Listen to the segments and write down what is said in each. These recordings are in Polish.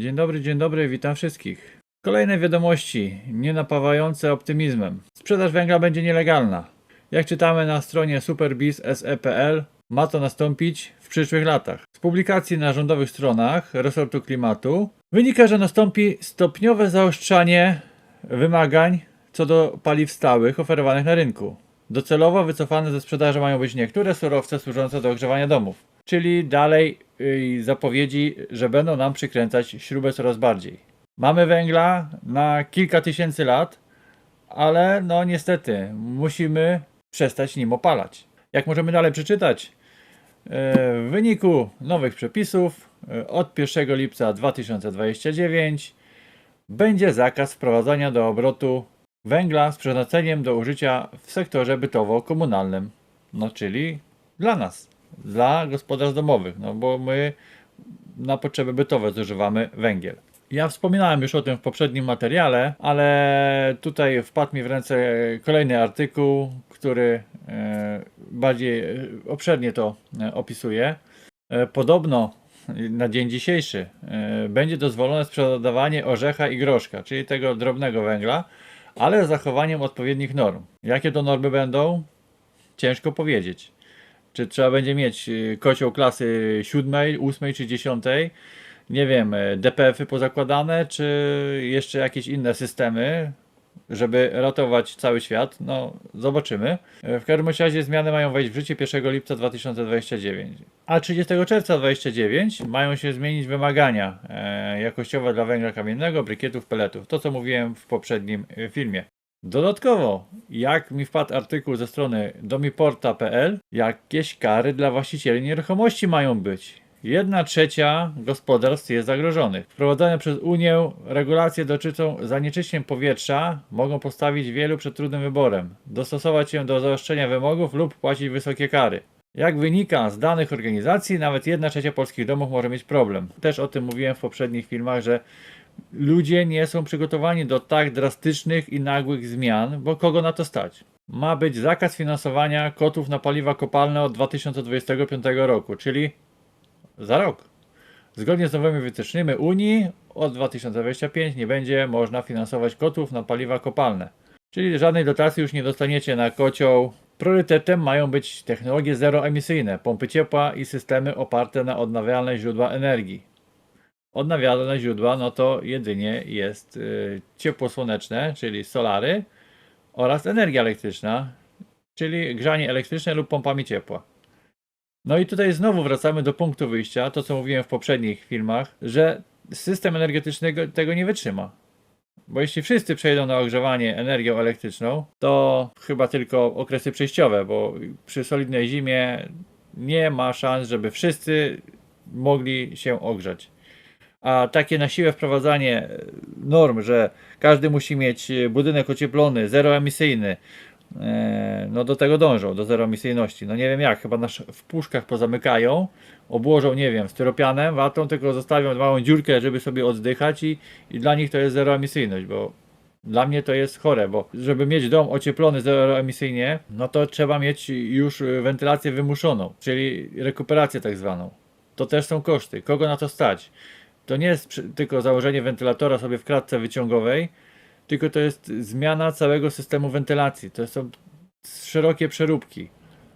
Dzień dobry, dzień dobry, witam wszystkich. Kolejne wiadomości, nie napawające optymizmem. Sprzedaż węgla będzie nielegalna. Jak czytamy na stronie superbiz.se.pl, ma to nastąpić w przyszłych latach. Z publikacji na rządowych stronach resortu klimatu wynika, że nastąpi stopniowe zaostrzanie wymagań co do paliw stałych oferowanych na rynku. Docelowo wycofane ze sprzedaży mają być niektóre surowce służące do ogrzewania domów. Czyli dalej y, zapowiedzi, że będą nam przykręcać śrubę coraz bardziej. Mamy węgla na kilka tysięcy lat, ale no niestety musimy przestać nim opalać. Jak możemy dalej przeczytać, e, w wyniku nowych przepisów e, od 1 lipca 2029 będzie zakaz wprowadzania do obrotu węgla z przeznaczeniem do użycia w sektorze bytowo-komunalnym. No czyli dla nas, dla gospodarstw domowych, no bo my na potrzeby bytowe zużywamy węgiel. Ja wspominałem już o tym w poprzednim materiale, ale tutaj wpadł mi w ręce kolejny artykuł, który e, bardziej e, obszernie to e, opisuje. Podobno na dzień dzisiejszy będzie dozwolone sprzedawanie orzecha i groszka, czyli tego drobnego węgla, ale z zachowaniem odpowiednich norm. Jakie to normy będą? Ciężko powiedzieć. Czy trzeba będzie mieć y, kocioł klasy 7, 8 czy 10? Nie wiem, y, DPF-y pozakładane, czy jeszcze jakieś inne systemy, żeby ratować cały świat? No, zobaczymy. Y, W każdym razie zmiany mają wejść w życie 1 lipca 2029. A 30 czerwca 2029 mają się zmienić wymagania jakościowe dla węgla kamiennego, brykietów, peletów. To, co mówiłem w poprzednim filmie. Dodatkowo, jak mi wpadł artykuł ze strony domiporta.pl, jakieś kary dla właścicieli nieruchomości mają być. Jedna trzecia gospodarstw jest zagrożonych. Wprowadzone przez Unię regulacje dotyczą zanieczyszczeń powietrza mogą postawić wielu przed trudnym wyborem. Dostosować się do zaostrzenia wymogów lub płacić wysokie kary. Jak wynika z danych organizacji, nawet jedna trzecia polskich domów może mieć problem. Też o tym mówiłem w poprzednich filmach, że ludzie nie są przygotowani do tak drastycznych i nagłych zmian, bo kogo na to stać? Ma być zakaz finansowania kotów na paliwa kopalne od 2025 roku, czyli za rok. Zgodnie z nowymi wytycznymi Unii od 2025 nie będzie można finansować kotów na paliwa kopalne. Czyli żadnej dotacji już nie dostaniecie na kocioł. Priorytetem mają być technologie zeroemisyjne, pompy ciepła i systemy oparte na odnawialne źródła energii. Odnawialne źródła no to jedynie jest y, ciepło słoneczne, czyli solary oraz energia elektryczna, czyli grzanie elektryczne lub pompami ciepła. No i tutaj znowu wracamy do punktu wyjścia, to co mówiłem w poprzednich filmach, że system energetyczny go- tego nie wytrzyma. Bo jeśli wszyscy przejdą na ogrzewanie energią elektryczną, to chyba tylko okresy przejściowe, bo przy solidnej zimie nie ma szans, żeby wszyscy mogli się ogrzać. A takie na siłę wprowadzanie e, norm, że każdy musi mieć e, budynek ocieplony, zeroemisyjny, e, no do tego dążą, do zeroemisyjności. No nie wiem jak, chyba nas w puszkach pozamykają, obłożą, nie wiem, styropianem, watą, tylko zostawią małą dziurkę, żeby sobie oddychać i, i dla nich to jest zeroemisyjność, bo dla mnie to jest chore, bo żeby mieć dom ocieplony zeroemisyjnie, no to trzeba mieć już wentylację wymuszoną, czyli rekuperację tak zwaną. To też są koszty. Kogo na to stać? To nie jest tylko założenie wentylatora sobie w klatce wyciągowej, tylko to jest zmiana całego systemu wentylacji. To są szerokie przeróbki.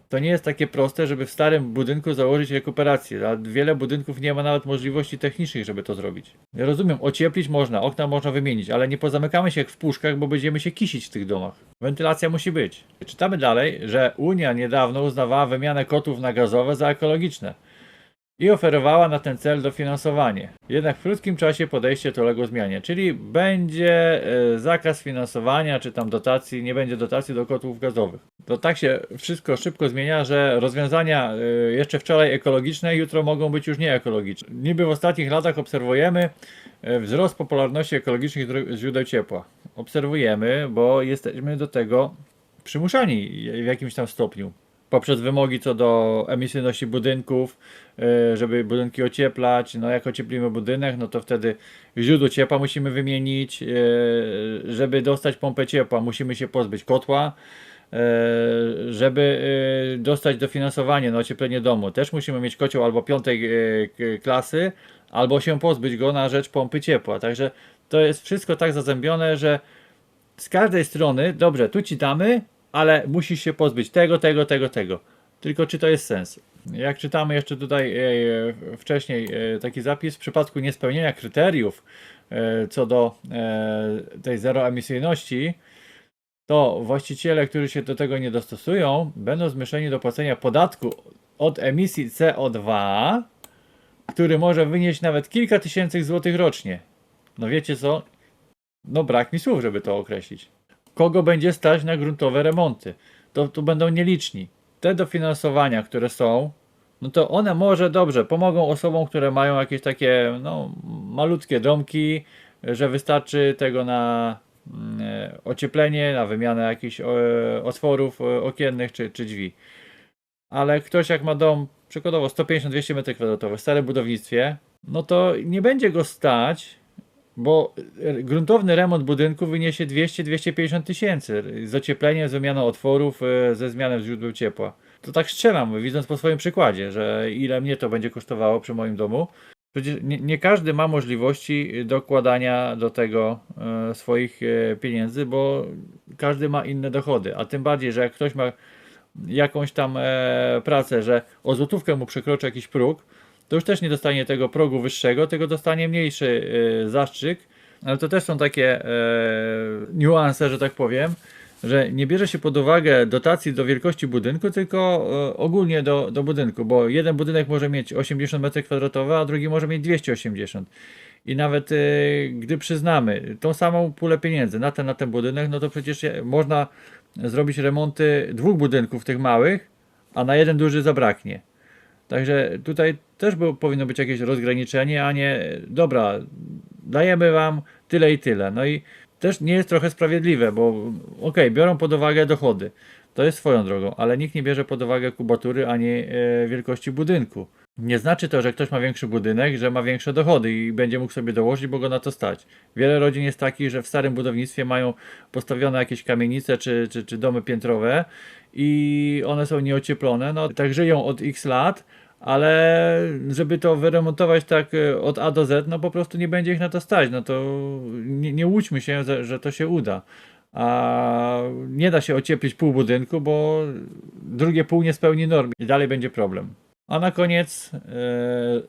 To nie jest takie proste, żeby w starym budynku założyć rekuperację, a wiele budynków nie ma nawet możliwości technicznych, żeby to zrobić. Ja rozumiem, ocieplić można, okna można wymienić, ale nie pozamykamy się jak w puszkach, bo będziemy się kisić w tych domach. Wentylacja musi być. Czytamy dalej, że Unia niedawno uznawała wymianę kotłów na gazowe za ekologiczne i oferowała na ten cel dofinansowanie. Jednak w krótkim czasie podejście to uległo zmianie, czyli będzie e, zakaz finansowania czy tam dotacji, nie będzie dotacji do kotłów gazowych. To tak się wszystko szybko zmienia, że rozwiązania e, jeszcze wczoraj ekologiczne, jutro mogą być już nieekologiczne. Niby w ostatnich latach obserwujemy e, wzrost popularności ekologicznych źródeł ciepła. Obserwujemy, bo jesteśmy do tego przymuszani w jakimś tam stopniu poprzez wymogi co do emisyjności budynków, e, żeby budynki ocieplać. No jak ocieplimy budynek, no to wtedy źródło ciepła musimy wymienić. e, Żeby dostać pompę ciepła, musimy się pozbyć kotła. e, żeby dostać dofinansowanie na ocieplenie domu. Też musimy mieć kocioł albo piątej klasy, albo się pozbyć go na rzecz pompy ciepła. Także to jest wszystko tak zazębione, że z każdej strony, dobrze, tu ci damy, ale musisz się pozbyć tego, tego, tego, tego. Tylko czy to jest sens? Jak czytamy jeszcze tutaj e, wcześniej e, taki zapis, w przypadku niespełnienia kryteriów e, co do e, tej zeroemisyjności, to właściciele, którzy się do tego nie dostosują, będą zmuszeni do płacenia podatku od emisji CO2, który może wynieść nawet kilka tysięcy złotych rocznie. No wiecie co? No brak mi słów, żeby to określić. Kogo będzie stać na gruntowe remonty? To tu będą nieliczni. Te dofinansowania, które są, no to one może dobrze pomogą osobom, które mają jakieś takie no, malutkie domki, że wystarczy tego na mm, ocieplenie, na wymianę jakichś e, otworów e, okiennych czy, czy drzwi. Ale ktoś jak ma dom przykładowo 150-200 m2 w starym budownictwie, no to nie będzie go stać bo gruntowny remont budynku wyniesie 200-250 tysięcy z ociepleniem, z otworów, e, ze zmianą źródeł ciepła. To tak strzelam, widząc po swoim przykładzie, że ile mnie to będzie kosztowało przy moim domu. Przecież nie, nie każdy ma możliwości dokładania do tego e, swoich e, pieniędzy, bo każdy ma inne dochody. A tym bardziej, że jak ktoś ma jakąś tam pracę, że o złotówkę mu przekroczy jakiś próg, to już też nie dostanie tego progu wyższego, tylko dostanie mniejszy e, zastrzyk. Ale to też są takie e, niuanse, że tak powiem, że nie bierze się pod uwagę dotacji do wielkości budynku, tylko e, ogólnie do, do budynku, bo jeden budynek może mieć 80 m2, a drugi może mieć 280 i nawet e, gdy przyznamy tą samą pulę pieniędzy na ten, na ten budynek, no to przecież można zrobić remonty dwóch budynków tych małych, a na jeden duży zabraknie. Także tutaj też było, powinno być jakieś rozgraniczenie, a nie dobra, dajemy wam tyle i tyle. No i też nie jest trochę sprawiedliwe, bo okej, biorą pod uwagę dochody. To jest swoją drogą, ale nikt nie bierze pod uwagę kubatury ani e, wielkości budynku. Nie znaczy to, że ktoś ma większy budynek, że ma większe dochody i będzie mógł sobie dołożyć, bo go na to stać. Wiele rodzin jest takich, że w starym budownictwie mają postawione jakieś kamienice czy, czy, czy domy piętrowe i one są nieocieplone. No tak żyją od x lat, ale żeby to wyremontować tak e, od A do Z, no po prostu nie będzie ich na to stać. No to nie, nie łudźmy się, że, to się uda. A nie da się ocieplić pół budynku, bo drugie pół nie spełni norm i dalej będzie problem. A na koniec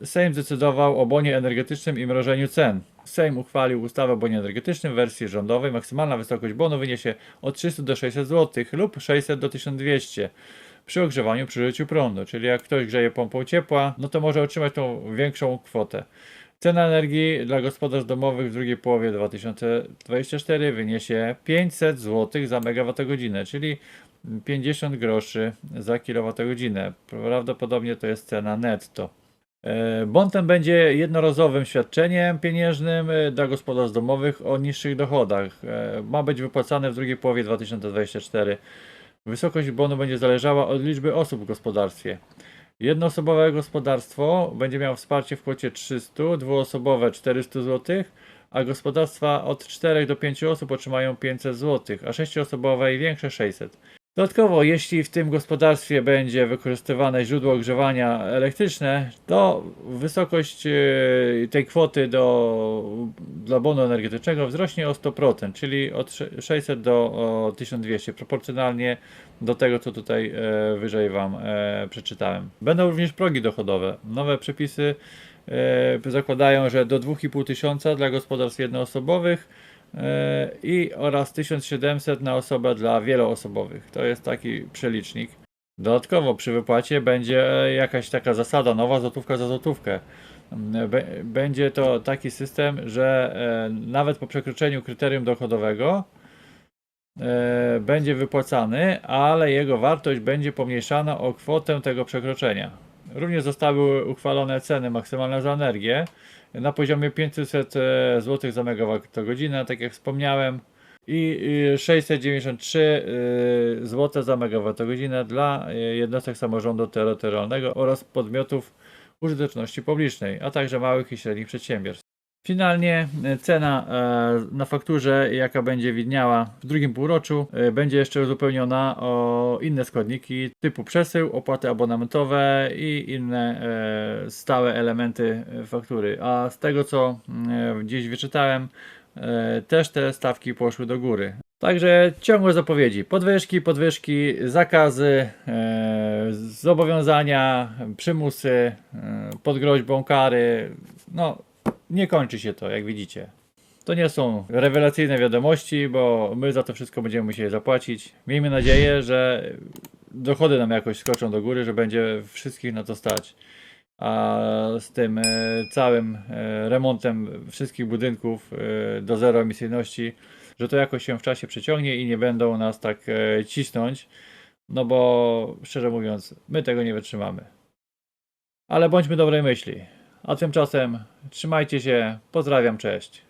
e, Sejm zdecydował o bonie energetycznym i mrożeniu cen. Sejm uchwalił ustawę o bonie energetycznym w wersji rządowej. Maksymalna wysokość bonu wyniesie od 300 do 600 zł lub 600 do 1200 przy ogrzewaniu przy użyciu prądu. Czyli jak ktoś grzeje pompą ciepła, no to może otrzymać tą większą kwotę. Cena energii dla gospodarstw domowych w drugiej połowie 2024 wyniesie 500 zł za megawattogodzinę, czyli 50 groszy za kilowattogodzinę. Prawdopodobnie to jest cena netto. E, Bon ten będzie jednorazowym świadczeniem pieniężnym e, dla gospodarstw domowych o niższych dochodach. E, Ma być wypłacany w drugiej połowie 2024. Wysokość bonu będzie zależała od liczby osób w gospodarstwie. Jednoosobowe gospodarstwo będzie miało wsparcie w kwocie 300, dwuosobowe 400 zł, a gospodarstwa od 4 do 5 osób otrzymają 500 zł, a sześcioosobowe i większe 600. Dodatkowo, jeśli w tym gospodarstwie będzie wykorzystywane źródło ogrzewania elektryczne, to wysokość e, tej kwoty do, dla bonu energetycznego wzrośnie o 100%, czyli od sze- 600 do o 1200, proporcjonalnie do tego, co tutaj e, wyżej Wam e, przeczytałem. Będą również progi dochodowe. Nowe przepisy zakładają, że do 2,5 tysiąca dla gospodarstw jednoosobowych i oraz 1700 na osobę dla wieloosobowych. To jest taki przelicznik. Dodatkowo przy wypłacie będzie e, jakaś taka zasada, nowa złotówka za złotówkę. M, be- Będzie to taki system, że e, nawet po przekroczeniu kryterium dochodowego e, będzie wypłacany, ale jego wartość będzie pomniejszana o kwotę tego przekroczenia. Również zostały uchwalone ceny maksymalne za energię na poziomie 500 zł za megawattogodzinę, tak jak wspomniałem, i y, 693 zł za megawattogodzinę dla y, jednostek samorządu terytorialnego oraz podmiotów użyteczności publicznej, a także małych i średnich przedsiębiorstw. Finalnie e, cena e, na fakturze, jaka będzie widniała w drugim półroczu, e, będzie jeszcze uzupełniona o inne składniki typu przesył, opłaty abonamentowe i inne stałe elementy faktury. A z tego co gdzieś wyczytałem, e, też te stawki poszły do góry. Także ciągłe zapowiedzi, podwyżki, podwyżki, zakazy, zobowiązania, przymusy, pod groźbą kary. No, nie kończy się to, jak widzicie. To nie są rewelacyjne wiadomości, bo my za to wszystko będziemy musieli zapłacić. Miejmy nadzieję, że dochody nam jakoś skoczą do góry, że będzie wszystkich na to stać. A z tym e, całym e, remontem wszystkich budynków e, do zeroemisyjności, że to jakoś się w czasie przeciągnie i nie będą nas tak cisnąć. No bo szczerze mówiąc, my tego nie wytrzymamy. Ale bądźmy dobrej myśli. A tymczasem trzymajcie się. Pozdrawiam, cześć.